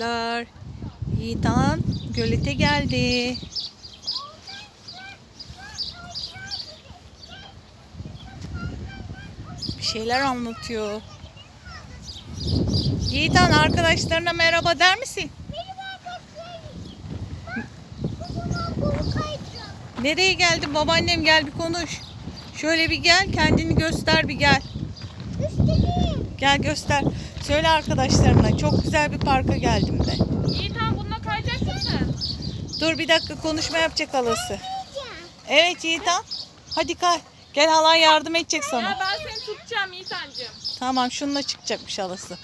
Arkadaşlar Yiğitan gölete geldi. Bir şeyler anlatıyor. Yiğitan arkadaşlarına merhaba der misin? Nereye geldin babaannem gel bir konuş. Şöyle bir gel kendini göster bir gel. Gel göster. Söyle arkadaşlarına çok güzel bir parka geldim de. Yiğitan bununla kayacak mısın? Dur bir dakika konuşma yapacak halası. Evet Yiğitan. Hadi kay. Gel halan yardım edecek Ya sana. ben seni tutacağım Yiğitancığım. Tamam şununla çıkacakmış halası.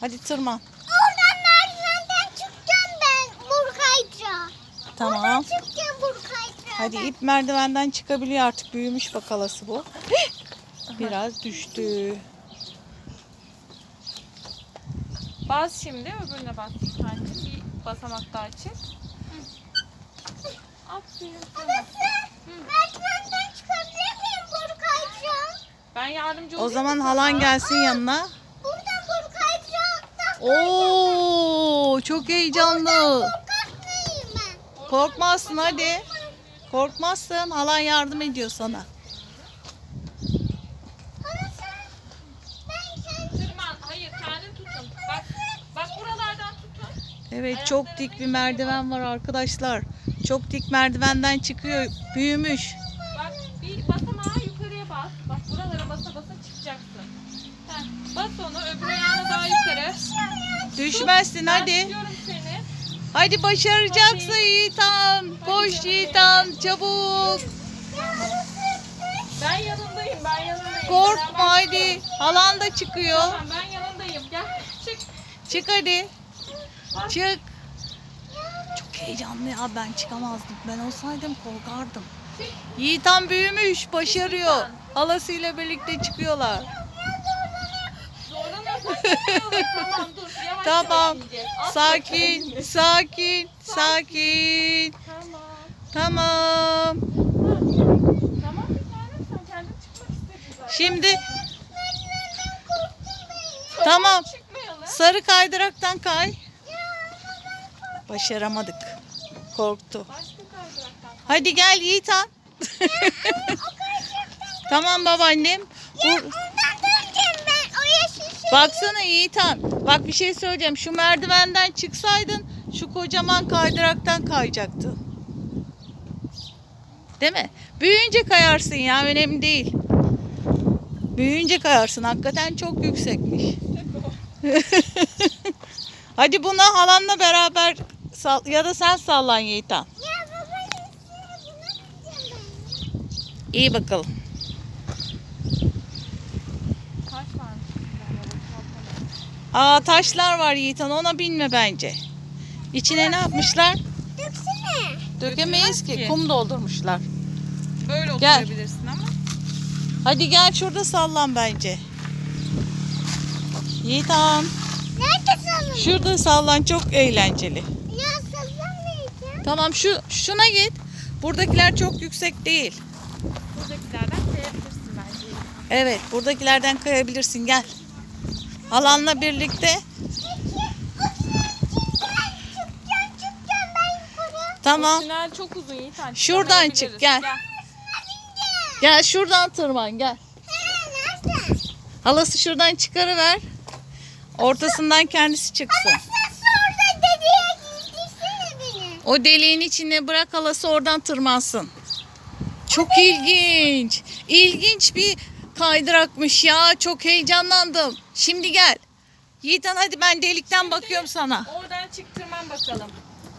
Hadi tırman. Oradan merdivenden çıkacağım ben Burkayca. Tamam. Çıkacağım Burkayca. Hadi ip merdivenden çıkabiliyor artık. Büyümüş bak halası bu. Biraz düştü. Bas şimdi öbürüne bas Yiğitancığım. Bir basamak daha çık. Aferin sana. Merdivenden çıkabilir miyim Burkayca? Ben yardımcı O olayım zaman mı halan gelsin yanına. Buradan Burkayca'dan Oo, çok heyecanlı. korkmayayım ben. Korkmazsın hadi. Korkmazsın. Halan yardım ediyor sana. Ama sen ben kendim Tırman. Hayır kendin tutun. Bak, bak buralardan tutun. Evet çok dik bir merdiven var arkadaşlar. Çok dik merdivenden çıkıyor. Büyümüş. Bak bir basamağa yukarıya bas. Bak buralara basa basa çıkacaksın. Heh, bas onu öbür ayağını daha yukarı. Düşmezsin Ben hadi. Hadi başaracaksın Yiğitan. Koş Yiğitan çabuk. Ben yanındayım ben yanındayım. Korkma Beraber hadi. Halan da çıkıyor. Tamam ben yanındayım. Gel çık. Çık hadi. Çık. Çok heyecanlı ya ben çıkamazdım. Ben olsaydım korkardım. Yiğitan büyümüş, başarıyor. Halasıyla birlikte çıkıyorlar. Tamam dur. Yavaş Tamam. yavaş Sakin, sakin, sakin. Tamam. Tamam. Tamam bir tanem sen kendin çıkmak istedin zaten. Şimdi tamam. Çıkmayalım. Sarı kaydıraktan kay. Başaramadık. Korktu. Hadi gel Yiğitan. tamam babaannem. Şey. Baksana Yiğitan. Bak bir şey söyleyeceğim. Şu merdivenden çıksaydın şu kocaman kaydıraktan kayacaktın. Değil mi? Büyüyünce kayarsın ya önemli değil. Büyüyünce kayarsın. Hakikaten çok yüksekmiş. Hadi buna halanla beraber sal ya da sen sallan Yiğitan. Ya ben. İyi bakalım. Kaç varmış? Aa taşlar var Yiğitan ona binme bence. İçine ne yapmışlar? Döksene. Dökemeyiz ki. ki. Kum doldurmuşlar. Böyle Gel. oturabilirsin ama. Hadi gel şurada sallan bence. Yiğitan. Nerede salın? Şurada sallan çok eğlenceli. Tamam şu şuna git. Buradakiler çok yüksek değil. Buradakilerden kayabilirsin bence. Evet buradakilerden kayabilirsin gel. Halanla birlikte. Tamam. Tünel çok uzun Yiğitan. Şuradan çıkamayabiliriz. çık, gel. Gel şuradan tırman gel. Halası şuradan çıkarıver. Ortasından kendisi çıksın. O deliğin içine bırak halası oradan tırmansın. Çok ilginç. İlginç bir kaydırakmış ya. Çok heyecanlandım. Şimdi gel. Yiğitan hadi ben delikten bakıyorum sana. Oradan çık tırman bakalım.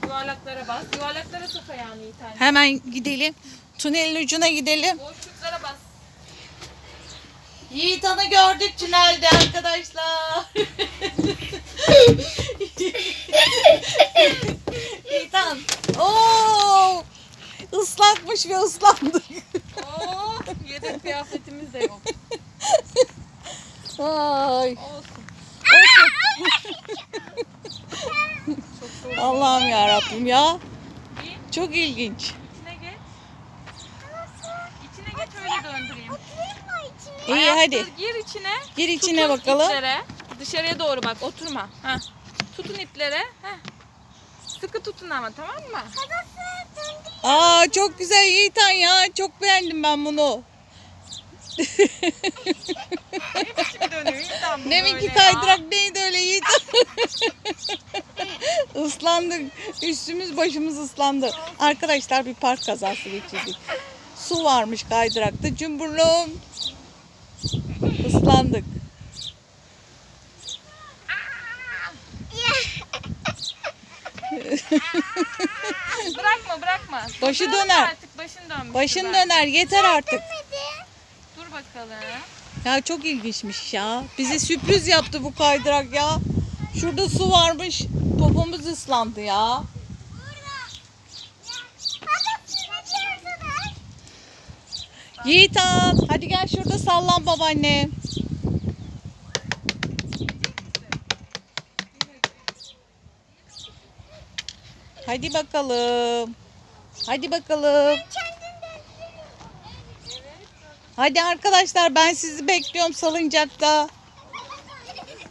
Yuvarlaklara bas. Yuvarlaklara sok ayağını Yiğitan. Hemen gidelim. Tünelin ucuna gidelim. Boşluklara bas. Yiğitan'ı gördük tünelde arkadaşlar. Yiğitan. Oo! Islakmış ve ıslandık. Oo, yedek kıyafetimiz de yok. Ay. Olsun. Allah'ım ya Rabbim ya. İyi. Çok ilginç. İçine geç. İçine geç öyle döndüreyim. İyi hadi. Gir içine. Gir içine Tutun bakalım. iplere. Dışarıya doğru bak oturma. Heh. Tutun iplere. Heh. Sıkı tutun ama tamam mı? Aa çok güzel Yiğitan ya. Çok beğendim ben bunu. Ne biçim dönüyor bu Deminki böyle ya? kaydırak neydi öyle Yiğitan? Islandık. Üstümüz başımız ıslandı. Arkadaşlar bir park kazası geçirdik. Su varmış kaydırakta. Cumburlum. Islandık. Bırakma bırakma. Başı Dön döner. Artık başın dönmüş. Başın bak. döner yeter artık. Dur bakalım. Ya çok ilginçmiş ya. Bize sürpriz yaptı bu kaydırak ya. Şurada su varmış. Popomuz ıslandı ya. Yiğitan hadi gel şurada sallan babaanne. Hadi bakalım. Hadi bakalım. Hadi arkadaşlar ben sizi bekliyorum salıncakta.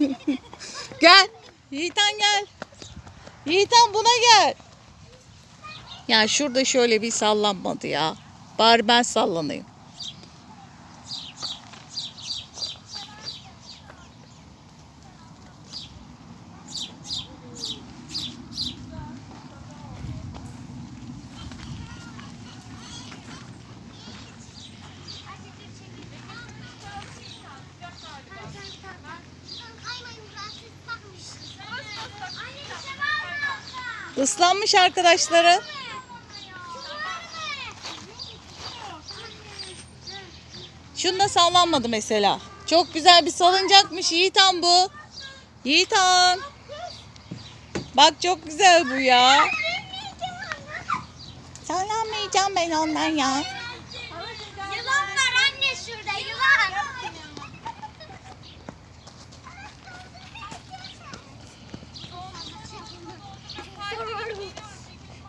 gel. Yiğitan gel. Yiğitan buna gel. Ya şurada şöyle bir sallanmadı ya. Bari ben sallanayım. Islanmış arkadaşları. Şunda sallanmadı mesela. Çok güzel bir salıncakmış Yiğitan bu. Yiğitan. Bak çok güzel bu ya. Sallanmayacağım ben ondan ya. Yılan var anne şurada yılan.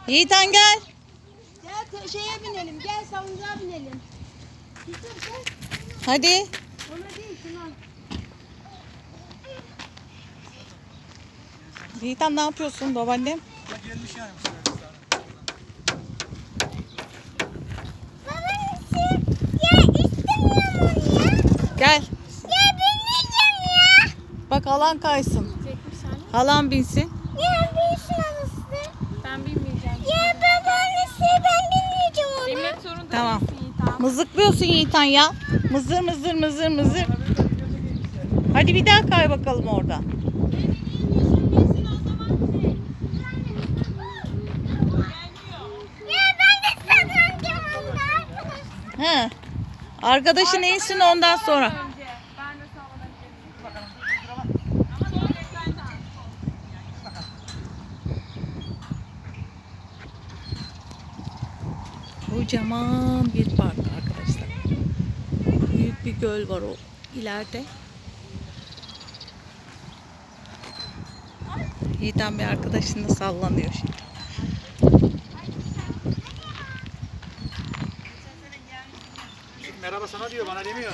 Yiğitan gel. Gel şeye binelim. Gel salıncağa binelim. Hadi. Ona değil şuna. Yiğitan ne yapıyorsun babaannem? Babaannesi ya istemiyorum ya. Gel. Ya binmeyeceğim ya. Bak halan kaysın. Halan binsin. Ya binsin anası. Ben bilmeyeceğim. Ya babaannesi ben binmeyeceğim onu. Bilmek zorunda Tamam. değilsin Yiğitan. Mızıklıyorsun Yiğitan ya. Mızır mızır mızır mızır. Hadi bir daha kay bakalım orada. Ya ben de onda arkadaşlar. He. Arkadaşın iyisin ondan sonra. Önce. Ben de sallanabilirim. Bakalım. Ama doğru beklersen. Kocaman bir park arkadaşlar. Büyük bir göl var o ileride. Yiğitan bir arkadaşınla sallanıyor şimdi. Merhaba sana diyor bana demiyor.